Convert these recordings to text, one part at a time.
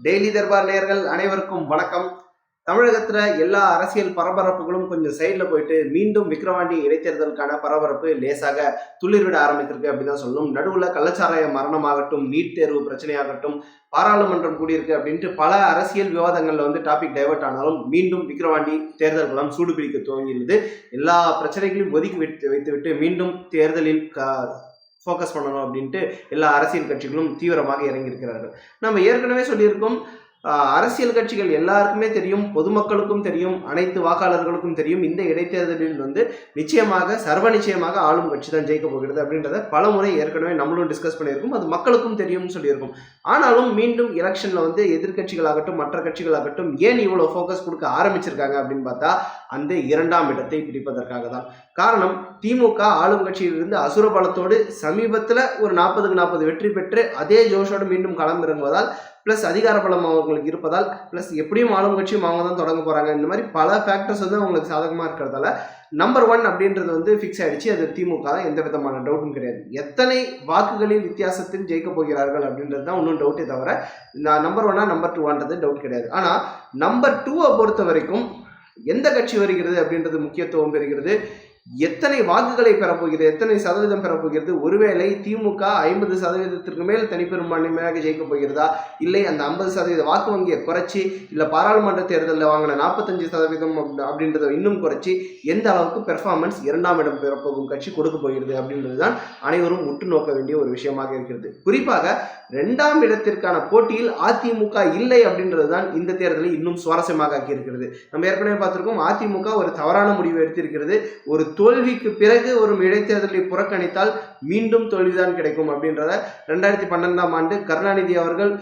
Daily Darbar நேயர்கள் அனைவருக்கும் வணக்கம். தமிழகத்துல எல்லா அரசியல் பரபரப்புகளும் கொஞ்சம் சைடில் போயிட்டு மீண்டும் விக்ரவாண்டி இடைத்தேர்தலுக்கான பரபரப்பு லேசாக துளிர்விட ஆரம்பித்திருக்கு அப்படின்னு தான் சொல்லணும். நடுவில் கள்ளச்சாராய மரணமாகட்டும் நீட் தேர்வு பிரச்சனையாகட்டும் பாராளுமன்றம் கூடியிருக்கு அப்படின்ட்டு பல அரசியல் விவாதங்கள்ல வந்து டாபிக் டைவர்ட் ஆனாலும் மீண்டும் விக்ரவாண்டி தேர்தல் குளம் சூடுபிடிக்க துவங்கியுள்ளது எல்லா பிரச்சனைகளையும் ஒதுக்கி வைத்து வைத்துவிட்டு மீண்டும் தேர்தலில் ஃபோக்கஸ் பண்ணணும் அப்படின்ட்டு எல்லா அரசியல் கட்சிகளும் தீவிரமாக இறங்கியிருக்கிறார்கள். நம்ம ஏற்கனவே சொல்லியிருக்கோம் அரசியல் கட்சிகள் எல்லாருக்குமே தெரியும் பொதுமக்களுக்கும் தெரியும் அனைத்து வாக்காளர்களுக்கும் தெரியும். இந்த இடைத்தேர்தலில் வந்து நிச்சயமாக சர்வ நிச்சயமாக ஆளும் கட்சி தான் ஜெயிக்க போகிறது அப்படின்றத பல முறை ஏற்கனவே நம்மளும் டிஸ்கஸ் பண்ணியிருக்கோம். அது மக்களுக்கும் தெரியும்னு சொல்லியிருக்கோம். ஆனாலும் மீண்டும் எலெக்ஷன்ல வந்து எதிர்க்கட்சிகளாகட்டும் மற்ற கட்சிகளாகட்டும் ஏன் இவ்வளோ ஃபோக்கஸ் கொடுக்க ஆரம்பிச்சிருக்காங்க அப்படின்னு பார்த்தா அந்த இரண்டாம் இடத்தை பிடிப்பதற்காக தான். காரணம் திமுக ஆளும் கட்சியிலிருந்து அசுர பலத்தோடு சமீபத்தில் ஒரு நாற்பதுக்கு நாற்பது வெற்றி பெற்று அதே ஜோஷோடு மீண்டும் களமிறங்குவதால் ப்ளஸ் அதிகார பலம் அவங்களுக்கு இருப்பதால் ப்ளஸ் எப்படியும் ஆளும் கட்சியும் அவங்க தான் தொடங்க போகிறாங்க இந்த மாதிரி பல ஃபேக்டர்ஸ் வந்து அவங்களுக்கு சாதகமாக இருக்கிறதால நம்பர் ஒன் அப்படின்றது வந்து ஃபிக்ஸ் ஆகிடுச்சு அது திமுக தான் எந்த விதமான டவுட்டும் கிடையாது. எத்தனை வாக்குகளின் வித்தியாசத்தில் ஜெயிக்க போகிறார்கள் அப்படின்றது தான் ஒன்றும் டவுட்டே தவிர நான் நம்பர் ஒன்னா நம்பர் டூவான்றது டவுட் கிடையாது. ஆனால் நம்பர் டூவை பொறுத்த வரைக்கும் எந்த கட்சி வருகிறது அப்படின்றது முக்கியத்துவம் பெறுகிறது. எத்தனை வாக்குகளை பெறப்போகிறது எத்தனை சதவீதம் பெறப்போகிறது ஒருவேளை திமுக ஐம்பது சதவீதத்திற்கு மேல் தனிப்பெரும்பான்மையாக ஜெயிக்க போகிறதா? இல்லை அந்த ஐம்பது சதவீத வாக்கு வங்கியை குறைச்சி இல்லை பாராளுமன்ற தேர்தலில் வாங்கின நாற்பத்தஞ்சு சதவீதம் அப்படி- அப்படின்றத இன்னும் குறைச்சி எந்த அளவுக்கு பெர்ஃபார்மன்ஸ் இரண்டாம் இடம் பெறப்போகும் கட்சி கொடுக்க போகிறது அப்படின்றது தான் அனைவரும் உற்று நோக்க வேண்டிய ஒரு விஷயமாக இருக்கிறது. குறிப்பாக ரெண்டாம் இடத்திற்கான போட்டியில் அதிமுக இல்லை அப்படின்றது தான் இந்த தேர்தலை இன்னும் சுவாரஸ்யமாக ஆக்கியிருக்கிறது. நம்ம ஏற்கனவே பார்த்துருக்கோம் அதிமுக ஒரு தவறான முடிவு எடுத்திருக்கிறது. ஒரு தோல்விக்கு பிறகு ஒரு இடைத்தேர்தலை புறக்கணித்தால் மீண்டும் தோல்விதான் கிடைக்கும் அப்படின்றத ரெண்டாயிரத்தி பன்னெண்டாம் ஆண்டு கருணாநிதி அவர்கள்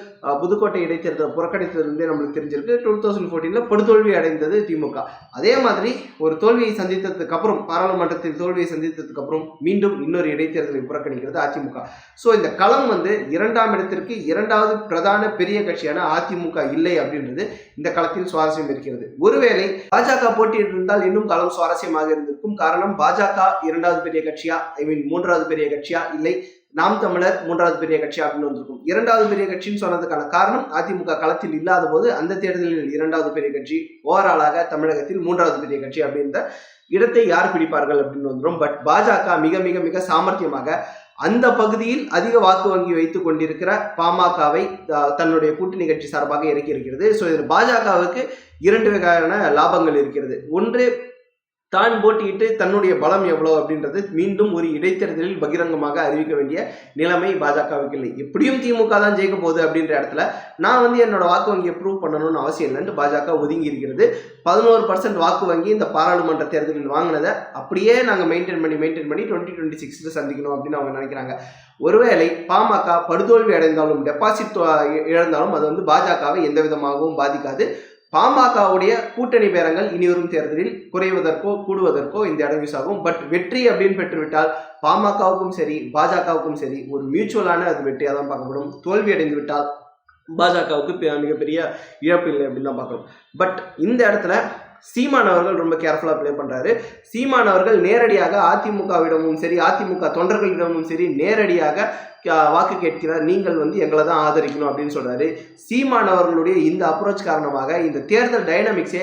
புதுக்கோட்டை இடைத்தேர்தலை புறக்கணித்ததுலேருந்தே நம்மளுக்கு தெரிஞ்சிருக்கு. டூ தௌசண்ட் ஃபோர்டீனில் படுதோல்வி அடைந்தது திமுக. அதே மாதிரி ஒரு தோல்வியை சந்தித்ததுக்கு அப்புறம் பாராளுமன்றத்தில் தோல்வியை சந்தித்ததுக்கு அப்புறம் மீண்டும் இன்னொரு இடைத்தேர்தலை புறக்கணிக்கிறது அதிமுக. ஸோ இந்த களம் வந்து இரண்டாம் இடத்திற்கு இரண்டாவது பிரதான பெரிய கட்சியான அதிமுக இல்லை அப்படின்றது இந்த களத்தில் சுவாரஸ்யம் இருக்கிறது. ஒருவேளை பாஜக போட்டியிட்டிருந்தால் இன்னும் களம் சுவாரஸ்யமாக இருந்திருக்கும் காரணம் பாஜக இரண்டாவது பெரிய கட்சியா ஐ மீன் மூன்றாவது பெரிய பெரிய கட்சியா? இல்லை. நாம் தமிழர் மூன்றாவது பெரிய கட்சி அப்படின்னு வந்திருக்கும். இரண்டாவது பெரிய கட்சின்னு சொன்னதுக்கான காரணம் அதிமுக களத்தில் இல்லாத போது அந்த தேர்தலில் இரண்டாவது பெரிய கட்சி ஓவராலாக தமிழகத்தில் மூன்றாவது பெரிய கட்சி அப்படின்ற இடத்தை யார் பிடிப்பார்கள் அப்படின்னு வந்துடும் பட் பாஜக மிக மிக மிக சாமர்த்தியமாக அந்த பகுதியில் அதிக வாக்கு வங்கி வைத்துக் கொண்டிருக்கிற பாமகவை தன்னுடைய கூட்டணி கட்சி சார்பாக இறக்கி இருக்கிறது ஸோ இதில் பாஜகவுக்கு இரண்டு வகையான லாபங்கள் இருக்கிறது. ஒன்று தான் போட்டியிட்டு தன்னுடைய பலம் எவ்வளோ அப்படின்றது மீண்டும் ஒரு இடைத்தேர்தலில் பகிரங்கமாக அறிவிக்க வேண்டிய நிலைமை பாஜகவுக்கு இல்லை. எப்படியும் திமுக தான் ஜெயிக்க போகுது அப்படின்ற இடத்துல நான் வந்து என்னோட வாக்கு வங்கியை ப்ரூவ் பண்ணணும்னு அவசியம் இல்லைன்ட்டு பாஜக ஒதுங்கி இருக்கிறது. பதினோரு பர்சன்ட் வாக்கு வங்கி இந்த பாராளுமன்ற தேர்தலில் வாங்கினதை அப்படியே நாங்கள் மெயின்டைன் பண்ணி மெயின்டைன் பண்ணி டுவெண்ட்டி டுவெண்ட்டி சிக்ஸில் சந்திக்கணும் அப்படின்னு அவங்க நினைக்கிறாங்க. ஒருவேளை பாமக படுதோல்வி அடைந்தாலும் டெபாசிட் இழந்தாலும் அது வந்து பாஜகவை எந்த விதமாகவும் பாதிக்காது. பாமகவுடைய கூட்டணி பேரங்கள் இனிவரும் தேர்தலில் குறைவதற்கோ கூடுவதற்கோ இந்த இடம் யூஸ் ஆகும். பட் வெற்றி அப்படின்னு பெற்றுவிட்டால் பாமகவுக்கும் சரி பாஜகவுக்கும் சரி ஒரு மியூச்சுவலான அது வெற்றியாக தான் பார்க்கப்படும். தோல்வி அடைந்து விட்டால் பாஜகவுக்கு பெ- மிகப்பெரிய இழப்பு இல்லை அப்படின்னு தான் பார்க்கணும் பட் இந்த இடத்துல சீமான் அவர்கள் ரொம்ப கேர்ஃபுல்லாக ப்ளே பண்ணுறாரு சீமான் அவர்கள் நேரடியாக அதிமுகவிடமும் சரி அதிமுக தொண்டர்களிடமும் சரி நேரடியாக வாக்கு கேட்கிறார். நீங்கள் வந்து எங்களை தான் ஆதரிக்கணும் அப்படின்னு சொல்கிறாரு சீமான் அவர்களுடைய இந்த அப்ரோச் காரணமாக இந்த தேர்தல் டைனமிக்ஸே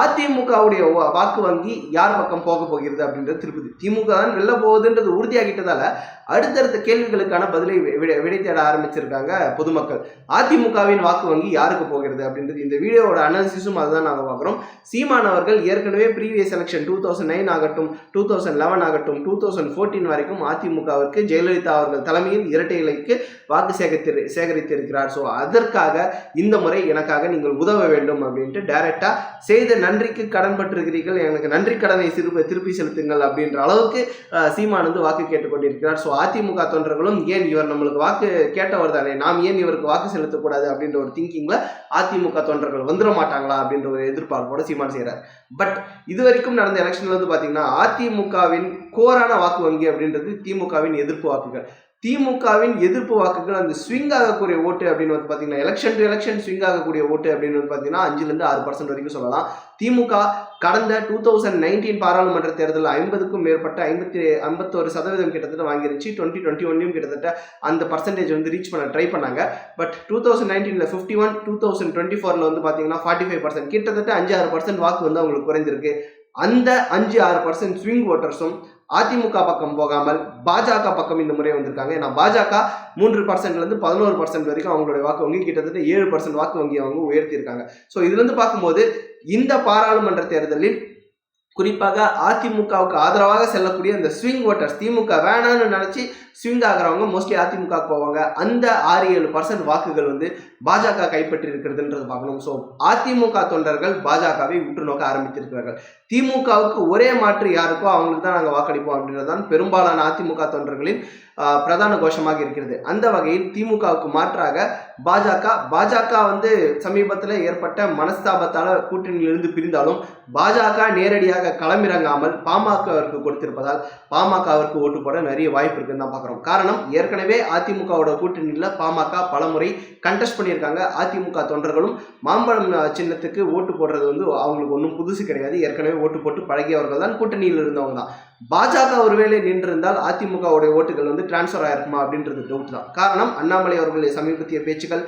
அதிமுகவுடைய வா- வாக்கு வங்கி யார் பக்கம் போக போகிறது அப்படின்றது திருப்பதி. திமுக தான் வெளில போகுதுன்றது உறுதியாகிட்டதால அடுத்தடுத்த கேள்விகளுக்கான பதிலை விடை விடை தேட ஆரம்பிச்சிருக்காங்க பொதுமக்கள். அதிமுகவின் வாக்கு வங்கி யாருக்கு போகிறது அப்படின்றது இந்த வீடியோவோட அனாலிசிஸும் அதுதான் நாங்கள் பார்க்குறோம். சீமான் அவர்கள் ஏற்கனவே previous election two thousand nine ஆகட்டும் டூ தௌசண்ட் லெவன் ஆகட்டும் டூ தௌசண்ட் ஃபோர்டீன் வரைக்கும் அதிமுகவிற்கு ஜெயலலிதா அவர்கள் தலைமையில் இரட்டை இலைக்கு வாக்கு சேகரித்து சேகரித்திருக்கிறார். ஸோ அதற்காக இந்த முறை எனக்காக நீங்கள் உதவ வேண்டும் அப்படின்ட்டு டைரக்டா செய்த நன்றிக்கு கடன் பட்டிருக்கிறீர்கள் எனக்கு நன்றி கடனை திருப்பி திருப்பி செலுத்துங்கள் அப்படின்ற அளவுக்கு அஹ், சீமான் வந்து வாக்கு கேட்டுக்கொண்டிருக்கிறார் ஸோ அதிமுக தொண்டர்களும் ஏன் இவர் நம்மளுக்கு வாக்கு கேட்டவர் தானே? நாம் ஏன் இவருக்கு வாக்கு செலுத்தக்கூடாது அப்படின்ற ஒரு திங்கிங்ல அதிமுக தொண்டர்கள் வந்துட மாட்டாங்களா அப்படின்ற ஒரு எதிர்பார்ப்போட சீமான் செய்கிறார் பட் இது வரைக்கும் நடந்த எலெக்ஷன்ல வந்து பாத்தீங்கன்னா அதிமுகவின் கோரான வாக்கு வங்கி அப்படின்றது திமுகவின் எதிர்ப்பு வாக்குகள். திமுகவின் எதிர்ப்பு வாக்குகள் அந்த ஸ்விங் ஆகக்கூடிய ஓட்டு அப்படின்னு வந்து பார்த்தீங்கன்னா எலெக்ஷன் டு எலெக்ஷன் ஸ்விங் ஆகக்கூடிய ஓட்டு அப்படின்னு வந்து பார்த்தீங்கன்னா அஞ்சுலேருந்து ஆறு பர்சன்ட் வரைக்கும் சொல்லலாம். திமுக கடந்த டூ தௌசண்ட் நைன்டீன் பாராளுமன்ற தேர்தலில் ஐம்பதுக்கும் மேற்பட்ட ஐம்பத்தி ஐம்பத்தோரு சதவீதம் கிட்டத்தட்ட வாங்கிருச்சு டுவெண்ட்டி டுவெண்ட்டி ஒன்லையும் கிட்டத்தட்ட அந்த பர்சன்டேஜ் வந்து ரீச் பண்ண ட்ரை பண்ணாங்க. பட் டூ தௌசண்ட் நைன்டீனில் fifty one two thousand twenty ஃபோரில் வந்து பார்த்தீங்கன்னா ஃபார்ட்டி ஃபைவ் பர்சன்ட் கிட்டத்தட்ட அஞ்சு ஆறு பர்சன்ட் வாக்கு வந்து அவங்களுக்கு குறைஞ்சிருக்கு. அந்த அஞ்சு ஆறு பர்சன்ட் ஸ்விங் ஓட்டர்ஸும் அதிமுக பக்கம் போகாமல் பாஜக பக்கம் இந்த முறை வந்திருக்காங்க. ஏன்னா பாஜக மூன்று பர்சன்ட்லேருந்து பதினோரு பர்சன்ட் வரைக்கும் அவங்களுடைய வாக்கு வங்கி கிட்டத்தட்ட ஏழு பர்சன்ட் வாக்கு வங்கி அவங்க உயர்த்தியிருக்காங்க. ஸோ இதுலேருந்து பார்க்கும்போது இந்த பாராளுமன்ற தேர்தலில் குறிப்பாக அதிமுகவுக்கு ஆதரவாக செல்லக்கூடிய இந்த ஸ்விங் ஓட்டர்ஸ் திமுக வேணான்னு நினச்சி ஸ்விங் ஆகிறவங்க மோஸ்ட்லி அதிமுக போவாங்க. அந்த ஆறு ஏழு பர்சன்ட் வாக்குகள் வந்து பாஜக கைப்பற்றி இருக்கிறதுன்றது பார்க்கணும். ஸோ அதிமுக தொண்டர்கள் பாஜகவை உற்று நோக்க ஆரம்பித்திருக்கிறார்கள். திமுகவுக்கு ஒரே மாற்று யாருக்கோ அவங்களுக்கு தான் நாங்கள் வாக்களிப்போம் அப்படின்றது தான் பெரும்பாலான அதிமுக தொண்டர்களின் பிரதான கோஷமாக இருக்கிறது. அந்த வகையில் திமுகவுக்கு மாற்றாக பாஜக பாஜக வந்து சமீபத்தில் ஏற்பட்ட மனஸ்தாபத்தால் கூட்டணியிலிருந்து பிரிந்தாலும் பாஜக நேரடியாக களமிறங்காமல் பாமகவிற்கு கொடுத்திருப்பதால் பாமகவிற்கு ஓட்டு போட நிறைய வாய்ப்பு இருக்குன்னு தான் பார்க்குறோம். காரணம் ஏற்கனவே அதிமுகவோட கூட்டணியில் பாமக பலமுறை கண்டெஸ்ட் பண்ணியிருக்காங்க. அதிமுக தொண்டர்களும் மாம்பழம் சின்னத்துக்கு ஓட்டு போடுறது வந்து அவங்களுக்கு ஒன்றும் புதுசு கிடையாது. ஏற்கனவே ஓட்டு போட்டு பழகியவர்கள் தான் கூட்டணியில் இருந்தவங்க தான். பாஜக ஒருவேளை நின்றிருந்தால் அதிமுகவுடைய ஓட்டுகள் வந்து டிரான்ஸ்ஃபர் ஆயிருக்குமா அப்படின்றது டவுட் தான். காரணம் அண்ணாமலை அவர்களுடைய சமீபத்திய பேச்சுக்கள்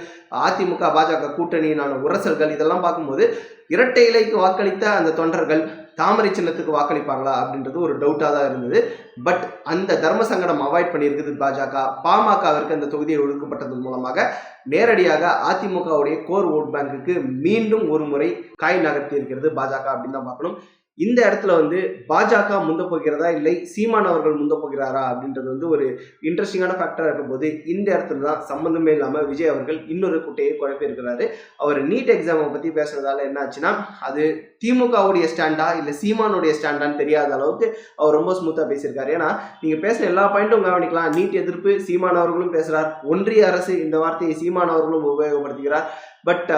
அதிமுக பாஜக கூட்டணியினான உரசல்கள் இதெல்லாம் பார்க்கும்போது இரட்டை இலைக்கு வாக்களித்த அந்த தொண்டர்கள் தாமரை சின்னத்துக்கு வாக்களிப்பாங்களா அப்படின்றது ஒரு டவுட்டாக தான் இருந்தது. பட் அந்த தர்ம சங்கடம் அவாய்ட் பண்ணியிருக்குது பாஜக. பாமகவிற்கு அந்த தொகுதியை ஒதுக்கப்பட்டதன் மூலமாக நேரடியாக அதிமுகவுடைய கோர் ஓட் பேங்குக்கு மீண்டும் ஒரு முறை காய் நகர்த்தி இருக்கிறது பாஜக அப்படின்னு தான் பார்க்கணும். இந்த இடத்துல வந்து பாஜக முந்த போகிறதா இல்லை சீமான் அவர்கள் முந்த போகிறாரா அப்படின்றது வந்து ஒரு இன்ட்ரெஸ்டிங்கான ஃபேக்டராக இருக்கும்போது இந்த இடத்துல தான் சம்மந்தமே இல்லாமல் விஜய் அவர்கள் இன்னொரு குட்டையை குழப்பியிருக்கிறாரு. அவர் நீட் எக்ஸாமை பற்றி பேசுறதால என்ன ஆச்சுன்னா அது திமுகவுடைய ஸ்டாண்டா இல்லை சீமானுடைய ஸ்டாண்டான்னு தெரியாத அளவுக்கு அவர் ரொம்ப ஸ்மூத்தாக பேசியிருக்காரு. ஏன்னா நீங்கள் பேசுகிற எல்லா பாயிண்ட்டும் கவனிக்கலாம். நீட் எதிர்ப்பு சீமான் அவர்களும் பேசுகிறார் ஒன்றிய அரசு இந்த வார்த்தையை சீமான் அவர்களும் உபயோகப்படுத்துகிறார் பட்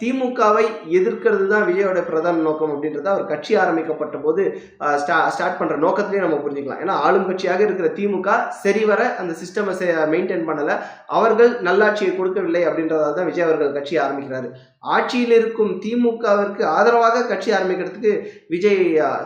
திமுகவை எதிர்க்கிறது தான் விஜயோட பிரதான நோக்கம் அப்படின்றத அவர் கட்சி ஆரம்பிக்கப்பட்ட போது ஸ்டார்ட் பண்ணுற நோக்கத்திலேயே நம்ம புரிஞ்சுக்கலாம். ஏன்னா ஆளும் கட்சியாக இருக்கிற திமுக சரிவர அந்த சிஸ்டமை மெயின்டைன் பண்ணலை. அவர்கள் நல்லாட்சியை கொடுக்கவில்லை அப்படின்றதால தான் விஜய் அவர்கள் கட்சி ஆரம்பிக்கிறாரு. ஆட்சியில் இருக்கும் திமுகவிற்கு ஆதரவாக கட்சி ஆரம்பிக்கிறதுக்கு விஜய்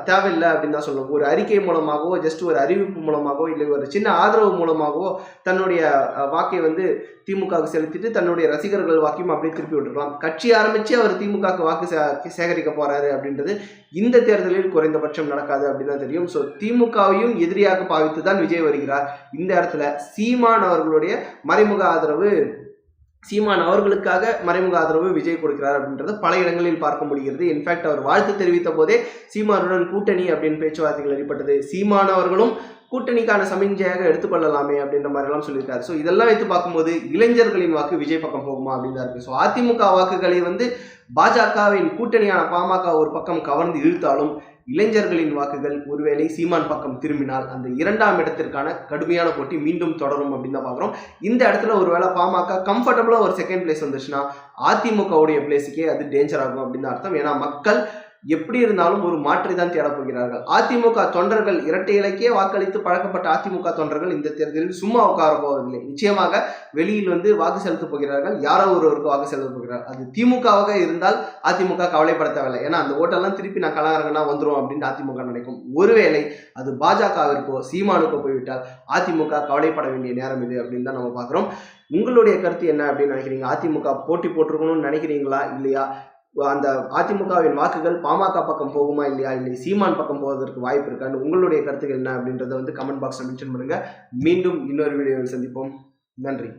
தேவையில்லை அப்படின்னு தான் சொல்லணும். ஒரு அறிக்கை மூலமாகவோ ஜஸ்ட் ஒரு அறிவிப்பு மூலமாகவோ இல்லை ஒரு சின்ன ஆதரவு மூலமாகவோ தன்னுடைய வாக்கை வந்து திமுகவுக்கு செலுத்திட்டு தன்னுடைய ரசிகர்கள் வாக்கையும் அப்படியே திருப்பி விட்டுருக்கலாம் கட்சி ஆரம்பித்து அவர் திமுகவுக்கு வாக்கு சே- சேகரிக்க போறாரு அப்படின்றது இந்த தேர்தலில் குறைந்தபட்சம் நடக்காது அப்படின்னு தான் தெரியும். ஸோ திமுகவையும் எதிரியாக பாவித்து தான் விஜய் வருகிறார். இந்த இடத்துல சீமான் அவர்களுடைய மறைமுக ஆதரவு சீமான் அவர்களுக்காக மறைமுக ஆதரவு விஜய் கொடுக்கிறார் அப்படின்றத பல இடங்களில் பார்க்க முடிகிறது. இன்ஃபேக்ட் அவர் வாழ்த்து தெரிவித்த போதே சீமானுடன் கூட்டணி அப்படின்னு பேச்சுவார்த்தைகள் ஏற்பட்டது சீமான் அவர்களும் கூட்டணிக்கான சமிஞ்சையாக எடுத்துக்கொள்ளலாமே அப்படின்ற மாதிரிலாம் சொல்லியிருக்காரு. ஸோ இதெல்லாம் வைத்து பார்க்கும்போது இளைஞர்களின் வாக்கு விஜய் பக்கம் போகுமா அப்படின்னு தான் இருக்கு. ஸோ அதிமுக வாக்குகளை வந்து பாஜகவின் கூட்டணியான பாமக ஒரு பக்கம் கவர்ந்து இழுத்தாலும் இளைஞர்களின் வாக்குகள் ஒருவேளை சீமான் பக்கம் திரும்பினால் அந்த இரண்டாம் இடத்திற்கான கடுமையான போட்டி மீண்டும் தொடரும் அப்படின்னு தான் பார்க்குறோம். இந்த இடத்துல ஒருவேளை பாமக கம்ஃபர்டபுளாக ஒரு செகண்ட் பிளேஸ் வந்துச்சுன்னா அதிமுகவுடைய பிளேஸுக்கே அது டேஞ்சர் ஆகும் அப்படின்னு தான் அர்த்தம். ஏன்னா மக்கள் எப்படி இருந்தாலும் ஒரு மாற்றி தான் தேடப்போகிறார்கள் அதிமுக தொண்டர்கள் இரட்டை இலக்கே வாக்களித்து பழக்கப்பட்ட அதிமுக தொண்டர்கள் இந்த தேர்தலில் சும்மா உட்கார போவதில்லை. நிச்சயமாக வெளியில் வந்து வாக்கு செலுத்தப் போகிறார்கள். யாரோ ஒருவருக்கு வாக்கு செலுத்தப் போகிறார்கள். அது திமுகவாக இருந்தால் அதிமுக கவலைப்பட தேவையில்லை ஏன்னா அந்த ஓட்டெல்லாம் திருப்பி நான் கலங்கரங்கன்னா வந்துடும் அப்படின்னு அதிமுக நினைக்கும். ஒருவேளை அது பாஜகவிற்கோ சீமானுக்கோ போய்விட்டால் அதிமுக கவலைப்பட வேண்டிய நேரம் இது அப்படின்னு தான் நம்ம பார்க்குறோம். உங்களுடைய கருத்து என்ன அப்படின்னு நினைக்கிறீங்க? அதிமுக போட்டி போட்டிருக்கணும்னு நினைக்கிறீங்களா? இல்லையா? அந்த அதிமுகவின் வாக்குகள் பாமக பக்கம் போகுமா இல்லையா? இல்லை சீமான் பக்கம் போவதற்கு வாய்ப்பு இருக்கான்னு உங்களுடைய கருத்துக்கள் என்ன அப்படின்றத வந்து கமெண்ட் பாக்ஸில் மென்ஷன் பண்ணுங்கள் மீண்டும் இன்னொரு வீடியோவில் சந்திப்போம். நன்றி.